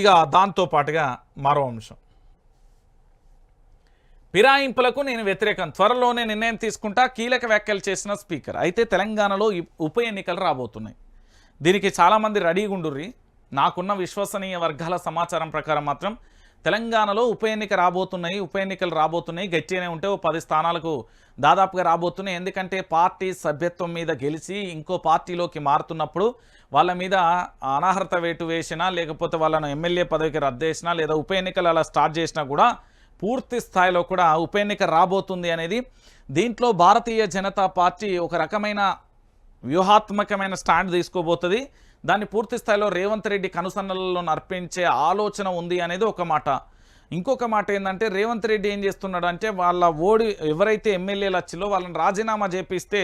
ఇక దాంతో పాటుగా మరో అంశం. ఫిరాయింపులకు నేను వ్యతిరేకం. త్వరలోనే నిర్ణయం తీసుకుంటా కీలక వ్యాఖ్యలు చేసిన స్పీకర్. అయితే తెలంగాణలో ఉప ఎన్నికలు రాబోతున్నాయి. దీనికి చాలామంది రెడీగుండుర్రి. నాకున్న విశ్వసనీయ వర్గాల సమాచారం ప్రకారం మాత్రం తెలంగాణలో ఉప ఎన్నిక రాబోతున్నాయి ఉప ఎన్నికలు రాబోతున్నాయి. గట్టిగానే ఉంటే ఓ పది స్థానాలకు దాదాపుగా రాబోతున్నాయి. ఎందుకంటే పార్టీ సభ్యత్వం మీద గెలిచి ఇంకో పార్టీలోకి మారుతున్నప్పుడు వాళ్ళ మీద అనర్హత వేటు వేసినా లేకపోతే వాళ్ళను ఎమ్మెల్యే పదవికి రద్దు చేసినా లేదా ఉప ఎన్నికలు అలా స్టార్ట్ చేసినా కూడా పూర్తి స్థాయిలో కూడా ఉప ఎన్నిక రాబోతుంది అనేది దీంట్లో భారతీయ జనతా పార్టీ ఒక రకమైన వ్యూహాత్మకమైన స్టాండ్ తీసుకోబోతుంది. దాన్ని పూర్తి స్థాయిలో రేవంత్ రెడ్డి కనుసన్నలలో నర్పించే ఆలోచన ఉంది అనేది ఒక మాట. ఇంకొక మాట ఏంటంటే రేవంత్ రెడ్డి ఏం చేస్తున్నాడు అంటే వాళ్ళ ఓడి ఎవరైతే ఎమ్మెల్యేలు వచ్చిలో వాళ్ళని రాజీనామా చేపిస్తే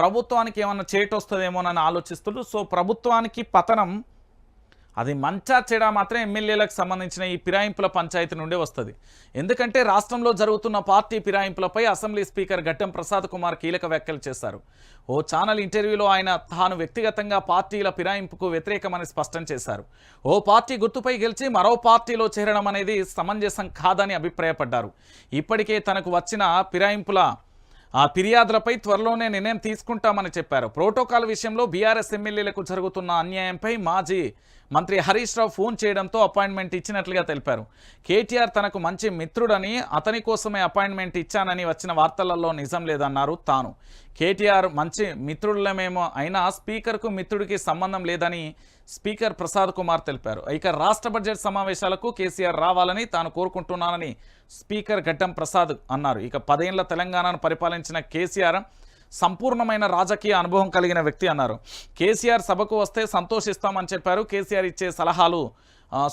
ప్రభుత్వానికి ఏమన్నా చేటు వస్తుందేమోనని ఆలోచిస్తుడు. సో ప్రభుత్వానికి పతనం అది మంచా చెడా మాత్రం ఎమ్మెల్యేలకు సంబంధించిన ఈ ఫిరాయింపుల పంచాయతీ నుండే వస్తుంది. ఎందుకంటే రాష్ట్రంలో జరుగుతున్న పార్టీ ఫిరాయింపులపై అసెంబ్లీ స్పీకర్ గట్టం ప్రసాద్ కుమార్ కీలక వ్యాఖ్యలు చేశారు. ఓ ఛానల్ ఇంటర్వ్యూలో ఆయన తాను వ్యక్తిగతంగా పార్టీల ఫిరాయింపుకు వ్యతిరేకమని స్పష్టం చేశారు. ఓ పార్టీ గుర్తుపై గెలిచి మరో పార్టీలో చేరడం అనేది సమంజసం కాదని అభిప్రాయపడ్డారు. ఇప్పటికే తనకు వచ్చిన ఫిరాయింపుల ఆ ఫిర్యాదులపై త్వరలోనే నిర్ణయం తీసుకుంటామని చెప్పారు. ప్రోటోకాల్ విషయంలో బీఆర్ఎస్ ఎమ్మెల్యేలకు జరుగుతున్న అన్యాయంపై మాజీ మంత్రి హరీష్ రావు ఫోన్ చేయడంతో అపాయింట్మెంట్ ఇచ్చినట్లుగా తెలిపారు. కేటీఆర్ తనకు మంచి మిత్రుడని అతని కోసమే అపాయింట్మెంట్ ఇచ్చానని వచ్చిన వార్తలలో నిజం లేదన్నారు తాను. కేటీఆర్ మంచి మిత్రులమేమో అయినా స్పీకర్కు మిత్రుడికి సంబంధం లేదని స్పీకర్ ప్రసాద్ కుమార్ తెలిపారు. ఇక రాష్ట్ర బడ్జెట్ సమావేశాలకు కేసీఆర్ రావాలని తాను కోరుకుంటున్నానని స్పీకర్ గడ్డం ప్రసాద్ అన్నారు. ఇక పదేళ్ళ తెలంగాణను పరిపాలించిన కేసీఆర్ సంపూర్ణమైన రాజకీయ అనుభవం కలిగిన వ్యక్తి అన్నారు. కేసీఆర్ సభకు వస్తే సంతోషిస్తామని చెప్పారు. కేసీఆర్ ఇచ్చే సలహాలు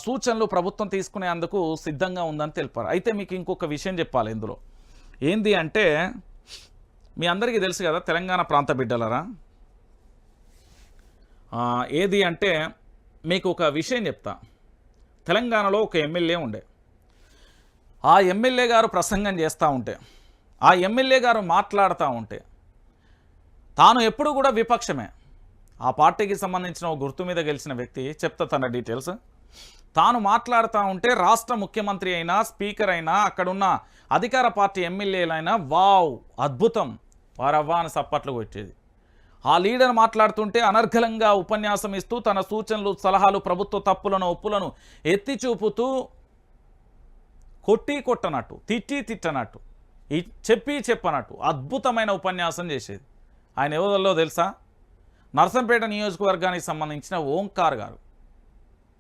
సూచనలు ప్రభుత్వం తీసుకునేందుకు సిద్ధంగా ఉందని తెలిపారు. అయితే మీకు ఇంకొక విషయం చెప్పాలి ఇందులో. ఏంది అంటే మీ అందరికీ తెలుసు కదా తెలంగాణ ప్రాంత బిడ్డలరా? ఏది అంటే మీకు ఒక విషయం చెప్తా. తెలంగాణలో ఒక ఎమ్మెల్యే ఉండే. ఆ ఎమ్మెల్యే గారు ప్రసంగం చేస్తూ ఉంటే ఆ ఎమ్మెల్యే గారు మాట్లాడుతూ ఉంటే తాను ఎప్పుడు కూడా విపక్షమే. ఆ పార్టీకి సంబంధించిన ఓ గుర్తు మీద గెలిచిన వ్యక్తి చెప్తా తన డీటెయిల్స్. తాను మాట్లాడుతూ ఉంటే రాష్ట్ర ముఖ్యమంత్రి అయినా స్పీకర్ అయినా అక్కడున్న అధికార పార్టీ ఎమ్మెల్యేలైనా వావ్ అద్భుతం. వారవ్వా అని సప్పట్లు కొట్టేది. ఆ లీడర్ మాట్లాడుతుంటే అనర్ఘలంగా ఉపన్యాసం ఇస్తూ తన సూచనలు సలహాలు ప్రభుత్వ తప్పులను ఒప్పులను ఎత్తి చూపుతూ కొట్టి కొట్టనట్టు తిట్టి తిట్టనట్టు ఈ చెప్పి చెప్పనట్టు అద్భుతమైన ఉపన్యాసం చేసేది. ఆయన ఎవరిలో తెలుసా? నర్సంపేట నియోజకవర్గానికి సంబంధించిన ఓంకార్ గారు.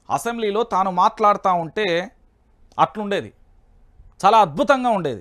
అసెంబ్లీలో తాను మాట్లాడుతూ ఉంటే అట్లుండేది. చాలా అద్భుతంగా ఉండేది.